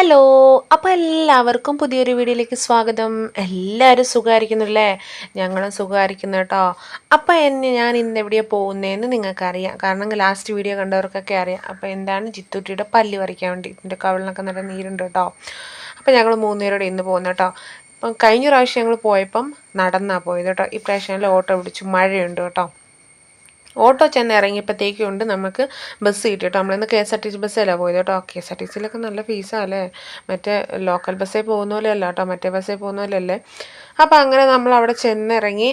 അപ്പോൾ എല്ലാവർക്കും പുതിയൊരു വീഡിയോയിലേക്ക് സ്വാഗതം. എല്ലാവരും സുഖമായിരിക്കുന്നില്ലേ? ഞങ്ങളും സുഖമായിരിക്കുന്നു കേട്ടോ. അപ്പോൾ എന്നെ ഞാൻ ഇന്ന് എവിടെയാണ് പോകുന്നതെന്ന് നിങ്ങൾക്കറിയാം. കാരണം ലാസ്റ്റ് വീഡിയോ കണ്ടവർക്കൊക്കെ അറിയാം. അപ്പോൾ എന്താണ് ജിത്തുട്ടിയുടെ പല്ല് പറിക്കാൻ വേണ്ടി ഇതിന്റെ കവിളിനൊക്കെ നല്ല നീരുണ്ട് കേട്ടോ. അപ്പോൾ ഞങ്ങൾ മൂന്നുപേരോടെ ഇന്ന് പോകുന്നു കേട്ടോ. അപ്പം കഴിഞ്ഞ പ്രാവശ്യം ഞങ്ങൾ പോയപ്പം നടന്നാണ് പോയത് കേട്ടോ. ഈ പ്രാവശ്യം ഓട്ടോ പിടിച്ചു മഴയുണ്ട് കേട്ടോ. ഓട്ടോ ചെന്ന് ഇറങ്ങിയപ്പോഴത്തേക്കും ഉണ്ട് നമുക്ക് ബസ് കിട്ടി കേട്ടോ നമ്മളിന്ന് K S R T C ബസ്സിലാണ് പോയത് കേട്ടോ. കെ എസ് ആർ ടി സിയിലൊക്കെ നല്ല ഫീസാണല്ലേ മറ്റേ ലോക്കൽ ബസ്സിൽ പോകുന്ന പോലെ അല്ല കേട്ടോ. മറ്റേ ബസ്സിൽ പോകുന്ന പോലെ അല്ലേ അപ്പോൾ അങ്ങനെ നമ്മൾ അവിടെ ചെന്നിറങ്ങി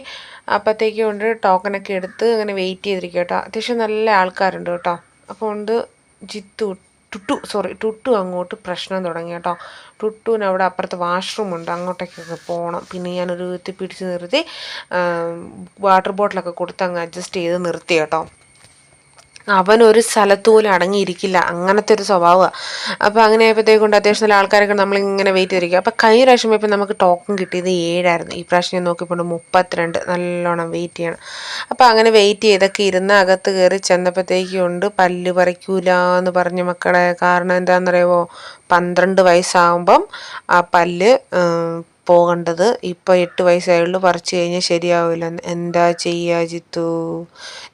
അപ്പോഴത്തേക്കും ഉണ്ട് ടോക്കണൊക്കെ എടുത്ത് അങ്ങനെ വെയിറ്റ് ചെയ്തിരിക്കും കേട്ടോ. അത്യാവശ്യം നല്ല ആൾക്കാരുണ്ട് കേട്ടോ. അപ്പോൾ ഉണ്ട് ജിത്തു ടുട്ടു സോറി ടുട്ടു അങ്ങോട്ട് പ്രശ്നം തുടങ്ങി കേട്ടോ. ടുട്ടുവിന് അവിടെ അപ്പുറത്ത് വാഷ്റൂം ഉണ്ട്. അങ്ങോട്ടേക്കൊക്കെ പോകണം പിന്നെ ഞാനൊരു പിടിച്ച് നിർത്തി വാട്ടർ ബോട്ടിലൊക്കെ കൊടുത്ത് അങ്ങ് അഡ്ജസ്റ്റ് ചെയ്ത് നിർത്തി കേട്ടോ. അവൻ ഒരു സ്ഥലത്ത് പോലും അടങ്ങിയിരിക്കില്ല. അങ്ങനത്തെ ഒരു സ്വഭാവമാണ് അപ്പോൾ അങ്ങനെ ആയപ്പോഴത്തേക്കൊണ്ട് അത്യാവശ്യം നല്ല ആൾക്കാരൊക്കെ നമ്മളിങ്ങനെ വെയിറ്റ് ചെയ്തിരിക്കുക അപ്പോൾ കഴിഞ്ഞ പ്രാവശ്യം ഇപ്പോൾ നമുക്ക് ടോക്കൺ കിട്ടിയത് ഏഴായിരുന്നു. ഈ പ്രാവശ്യം ഞാൻ നോക്കിയപ്പോൾ മുപ്പത്തിരണ്ട്. നല്ലോണം വെയിറ്റ് ചെയ്യണം. അപ്പോൾ അങ്ങനെ വെയിറ്റ് ചെയ്തൊക്കെ ഇരുന്ന് അകത്ത് കയറി ചെന്നപ്പോഴത്തേക്കും ഉണ്ട് പല്ല് പറിക്കൂല എന്ന് പറഞ്ഞ മക്കളെ. കാരണം എന്താണെന്നറിയാമോ പന്ത്രണ്ട് വയസ്സാകുമ്പം ആ പല്ല് പോകേണ്ടത് ഇപ്പോൾ എട്ട് വയസ്സായുള്ളൂ പറിച്ചു കഴിഞ്ഞാൽ ശരിയാവില്ല. എന്താ ചെയ്യുക ജിത്തു?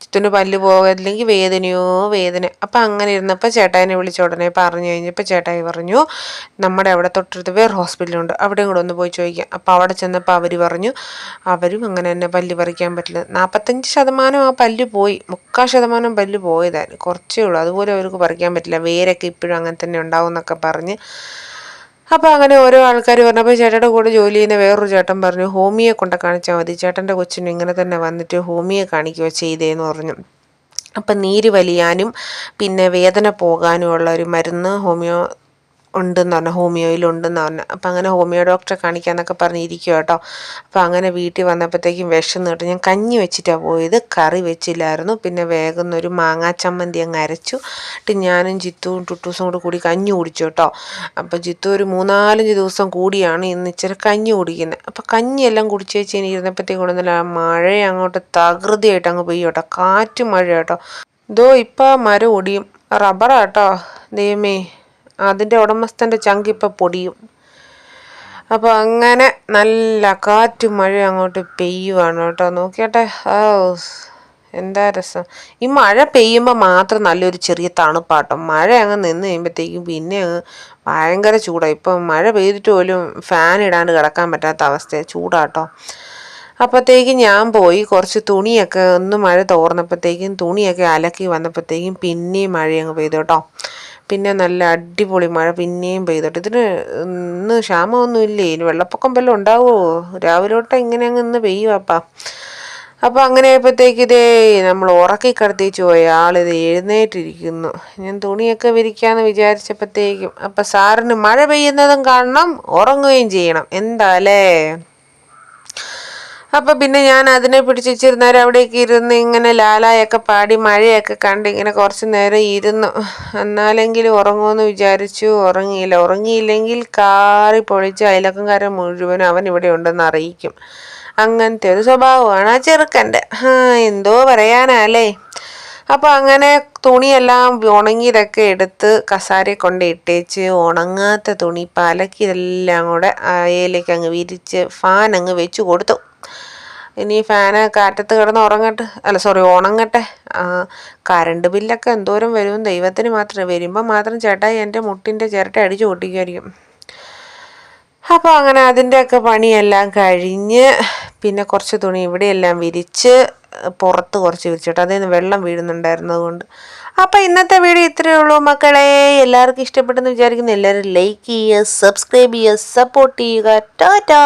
ജിത്തുവിന് പല്ല് പോകില്ലെങ്കിൽ വേദനയോ വേദന. അപ്പം അങ്ങനെ ഇരുന്നപ്പോൾ ചേട്ടായിനെ വിളിച്ച ഉടനെ പറഞ്ഞു കഴിഞ്ഞപ്പോൾ ചേട്ടായി പറഞ്ഞു നമ്മുടെ അവിടെ തൊട്ടടുത്ത് വേറെ ഹോസ്പിറ്റലുണ്ട് അവിടെയും കൂടെ ഒന്ന് പോയി ചോദിക്കാം. അപ്പോൾ അവിടെ ചെന്നപ്പോൾ അവർ പറഞ്ഞു അവരും അങ്ങനെ തന്നെ പല്ല് പറിക്കാൻ പറ്റില്ല. നാൽപ്പത്തഞ്ച് ശതമാനം ആ പല്ല് പോയി മുക്കാൽ ശതമാനം പല്ല് പോയതായിരുന്നു. കുറച്ചേ ഉള്ളൂ. അതുപോലെ അവർക്ക് പറിക്കാൻ പറ്റില്ല. വേരൊക്കെ ഇപ്പോഴും അങ്ങനെ തന്നെ ഉണ്ടാവും എന്നൊക്കെ പറഞ്ഞ് അപ്പോൾ അങ്ങനെ ഓരോ ആൾക്കാർ പറഞ്ഞപ്പോൾ ചേട്ടന്റെ കൂടെ ജോലി ചെയ്യുന്ന വേറൊരു ചേട്ടൻ പറഞ്ഞു ഹോമിയെ കൊണ്ട് കാണിച്ചാൽ മതി. ചേട്ടന്റെ കൊച്ചിന് ഇങ്ങനെ തന്നെ വന്നിട്ട് ഹോമിയെ കാണിക്കുകയോ ചെയ്തേന്ന് പറഞ്ഞു. അപ്പം നീര് വലിയാനും പിന്നെ വേദന പോകാനും ഉള്ള ഒരു മരുന്ന് ഹോമിയോ ഉണ്ടെന്ന് പറഞ്ഞു ഹോമിയോയിലുണ്ടെന്ന് പറഞ്ഞു. അപ്പം അങ്ങനെ ഹോമിയോ ഡോക്ടറെ കാണിക്കാമെന്നൊക്കെ പറഞ്ഞിരിക്കുക കേട്ടോ അപ്പം അങ്ങനെ വീട്ടിൽ വന്നപ്പോഴത്തേക്കും വിഷം കേട്ടോ ഞാൻ കഞ്ഞി വെച്ചിട്ടാണ് പോയത്. കറി വെച്ചില്ലായിരുന്നു. പിന്നെ വേഗം ഒരു മാങ്ങാ ചമ്മന്തി അങ്ങ് അരച്ചു. എന്നിട്ട് ഞാനും ജിത്തുവും ടുട്ടൂസും കൂടെ കൂടി കഞ്ഞി കുടിച്ചു കേട്ടോ അപ്പം ജിത്തു ഒരു മൂന്നാലഞ്ച് ദിവസം കൂടിയാണ് ഇന്ന് ഇച്ചിരി കഞ്ഞി കുടിക്കുന്നത് അപ്പം കഞ്ഞിയെല്ലാം കുടിച്ച് വെച്ച് ഇനി ഇരുന്നപ്പോഴത്തേക്കും കൊണ്ടുവന്നില്ല മഴ അങ്ങോട്ട് തകൃതിയായിട്ട് അങ്ങ് പെയ്യും കേട്ടോ കാറ്റ് മഴ കേട്ടോ ഇതോ ഇപ്പം മരം ഒടിയും. റബ്ബറാട്ടോ ദൈവമേ. അതിന്റെ ഉടമസ്ഥന്റെ ചങ്ക് ഇപ്പം പൊടിയും. അപ്പോൾ അങ്ങനെ നല്ല കാറ്റും മഴ അങ്ങോട്ട് പെയ്യുവാണ് കേട്ടോ. നോക്കിയാട്ടെ. എന്താ രസം. ഈ മഴ പെയ്യുമ്പോൾ മാത്രം നല്ലൊരു ചെറിയ തണുപ്പാട്ടോ. മഴ അങ്ങ് നിന്ന് കഴിയുമ്പോഴത്തേക്കും പിന്നെ അങ്ങ് ഭയങ്കര ചൂടാണ് ഇപ്പം മഴ പെയ്തിട്ട് പോലും ഫാൻ ഇടാണ്ട് കിടക്കാൻ പറ്റാത്ത അവസ്ഥയാണ് ചൂടാട്ടോ. അപ്പോഴത്തേക്കും ഞാൻ പോയി കുറച്ച് തുണിയൊക്കെ ഒന്ന് മഴ തോർന്നപ്പോഴത്തേക്കും തുണിയൊക്കെ അലക്കി വന്നപ്പോഴത്തേക്കും പിന്നെയും മഴ അങ്ങ് പെയ്തു കേട്ടോ. പിന്നെ നല്ല അടിപൊളി മഴ പിന്നെയും പെയ്തോട്ടെ. ഇതിന് ഇന്ന് ക്ഷാമമൊന്നുമില്ലേ ഇനി വെള്ളപ്പൊക്കം വല്ലതും ഉണ്ടാവുമോ രാവിലെ തൊട്ട് ഇങ്ങനെ അങ്ങ് ഇന്ന് പെയ്യുവാപ്പാ അപ്പോൾ അങ്ങനെ ആയപ്പോഴത്തേക്ക് ഇതേ നമ്മൾ ഉറക്കി കടത്തിച്ച് പോയ ആളിത് എഴുന്നേറ്റിരിക്കുന്നു. ഞാൻ തുണിയൊക്കെ വിരിക്കാന്ന് വിചാരിച്ചപ്പോഴത്തേക്കും. അപ്പം സാറിന് മഴ പെയ്യുന്നതും കാണണം ഉറങ്ങുകയും ചെയ്യണം. എന്താ അല്ലേ? അപ്പോൾ പിന്നെ ഞാൻ അതിനെ പിടിച്ച് ഇച്ചിരി നേരം അവിടേക്ക് ഇരുന്ന് ഇങ്ങനെ ലാലായൊക്കെ പാടി മഴയൊക്കെ കണ്ട് ഇങ്ങനെ കുറച്ച് നേരം ഇരുന്നു. എന്നാലെങ്കിലും ഉറങ്ങുമെന്ന് വിചാരിച്ചു. ഉറങ്ങിയില്ല. ഉറങ്ങിയില്ലെങ്കിൽ കാറി പൊളിച്ച് അയലക്കംകാരൻ മുഴുവനും അവൻ ഇവിടെ ഉണ്ടെന്ന് അറിയിക്കും. അങ്ങനത്തെ ഒരു സ്വഭാവമാണ് ആ ചെറുക്കന്റെ. എന്തോ പറയാനല്ലേ? അപ്പോൾ അങ്ങനെ തുണിയെല്ലാം ഉണങ്ങിയതൊക്കെ എടുത്ത് കസാരയെ കൊണ്ട് ഇട്ടേച്ച് ഉണങ്ങാത്ത തുണി പലക്കിതെല്ലാം കൂടെ അയലേക്ക് അങ്ങ് വിരിച്ച് ഫാൻ അങ്ങ് വെച്ച് കൊടുത്തു. ഇനി ഫാന് കാറ്റത്ത് കിടന്ന് ഉറങ്ങട്ടെ. അല്ല സോറി ഉണങ്ങട്ടെ. കറണ്ട് ബില്ലൊക്കെ എന്തോരം വരും ദൈവത്തിന് മാത്രമേ വരുമ്പോൾ മാത്രം ചേട്ടായി എന്റെ മുട്ടിന്റെ ചിരട്ട അടിച്ചു പൊട്ടിക്കുമായിരിക്കും അപ്പോൾ അങ്ങനെ അതിന്റെയൊക്കെ പണിയെല്ലാം കഴിഞ്ഞ് പിന്നെ കുറച്ച് തുണി ഇവിടെയെല്ലാം വിരിച്ച് പുറത്ത് കുറച്ച് വിരിച്ചിട്ട് അതിൽ നിന്ന് വെള്ളം വീഴുന്നുണ്ടായിരുന്നതുകൊണ്ട് അപ്പോൾ ഇന്നത്തെ വീഡിയോ ഇത്രയേ ഉള്ളൂ മക്കളെ. എല്ലാവർക്കും ഇഷ്ടപ്പെട്ടെന്ന് വിചാരിക്കുന്നു. എല്ലാവരും ലൈക്ക് ചെയ്യുക സബ്സ്ക്രൈബ് ചെയ്യുക സപ്പോർട്ട് ചെയ്യുക. ടാറ്റാ!